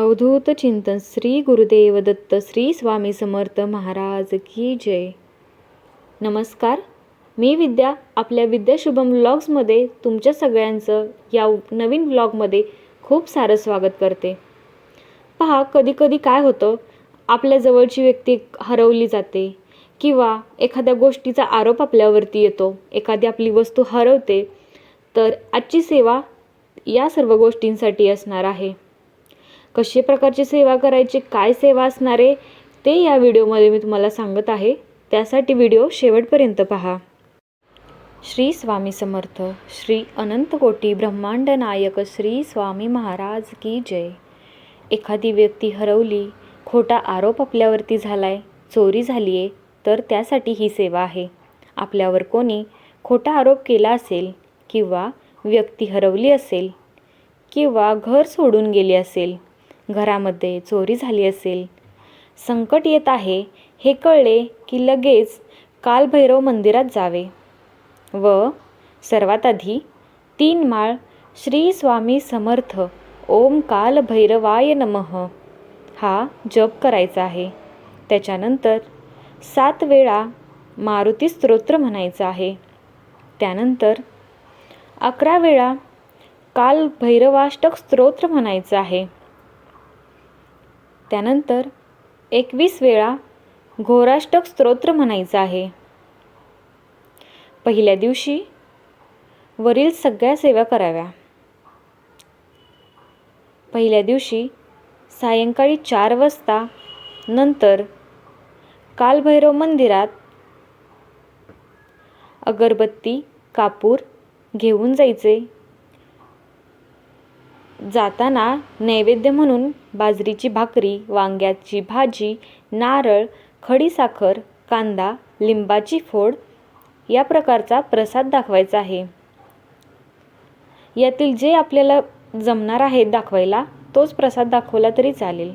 अवधूत चिंतन श्री गुरुदेव दत्त श्री स्वामी समर्थ महाराज की जय. नमस्कार. मी विद्या आपल्या विद्याशुभम व्लॉग्समध्ये तुमच्या सगळ्यांचं या नवीन व्लॉगमध्ये खूप सारं स्वागत करते. पहा कधीकधी काय होतं? आपल्या जवळची व्यक्ती हरवली जाते किंवा एखाद्या गोष्टीचा आरोप आपल्यावरती येतो एखादी आपली वस्तू हरवते तर आजची सेवा या सर्व गोष्टींसाठी असणार आहे. कशा प्रकारची सेवा करायची काय सेवा असणार आहे ते या व्हिडिओमध्ये मी तुम्हाला सांगत आहे. त्यासाठी व्हिडिओ शेवटपर्यंत पहा. श्री स्वामी समर्थ श्री अनंतकोटी ब्रह्मांड नायक श्री स्वामी महाराज की जय. एखादी व्यक्ती हरवली खोटा आरोप आपल्यावरती झालाय चोरी झाली आहे तर त्यासाठी ही सेवा आहे. आपल्यावर कोणी खोटा आरोप केला असेल किंवा व्यक्ती हरवली असेल किंवा घर सोडून गेली असेल घरामध्ये चोरी झाली असेल. संकट येत आहे हे कळले की लगेच कालभैरव मंदिरात जावे. व सर्वात आधी तीन माळ श्री स्वामी समर्थ ओम काल भैरवाय नमः हा जप करायचा आहे. त्याच्यानंतर सात वेळा मारुती स्तोत्र म्हणायचं आहे. त्यानंतर अकरा वेळा काल भैरवाष्टक स्तोत्र म्हणायचं आहे. त्यानंतर एकवीस वेळा घोराष्टक स्तोत्र म्हणायचं आहे. पहिल्या दिवशी वरील सगळ्या सेवा कराव्या. पहिल्या दिवशी सायंकाळी चार वाजता नंतर कालभैरव मंदिरात अगरबत्ती कापूर घेऊन जायचे. जाताना नैवेद्य म्हणून बाजरीची भाकरी वांग्याची भाजी नारळ खडीसाखर कांदा लिंबाची फोड या प्रकारचा प्रसाद दाखवायचा आहे. यातील जे आपल्याला जमणार आहे दाखवायला तोच प्रसाद दाखवला तरी चालेल.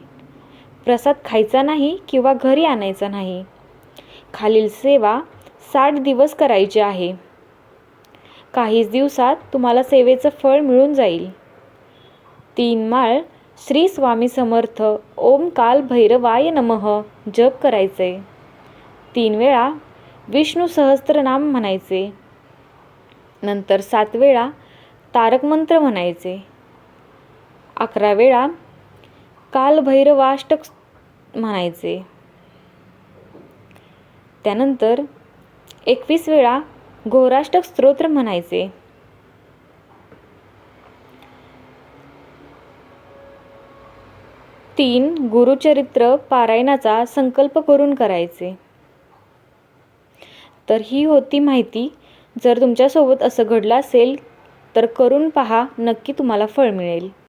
प्रसाद खायचा नाही किंवा घरी आणायचा नाही. खालील सेवा साठ दिवस करायची आहे. काहीच दिवसात तुम्हाला सेवेचं फळ मिळून जाईल. तीन माळ श्री स्वामी समर्थ ओम काल भैरवाय नमः जप करायचे. तीन वेळा विष्णू सहस्त्रनाम म्हणायचे. नंतर सात वेळा तारक मंत्र म्हणायचे. अकरा वेळा काल भैरवाष्टक म्हणायचे. त्यानंतर एकवीस वेळा घोराष्टक स्तोत्र म्हणायचे. तीन गुरुचरित्र पारायणाचा संकल्प करून करायचे. तर ही होती माहिती. जर तुमच्यासोबत असं घडलं असेल तर करून पहा. नक्की तुम्हाला फळ मिळेल.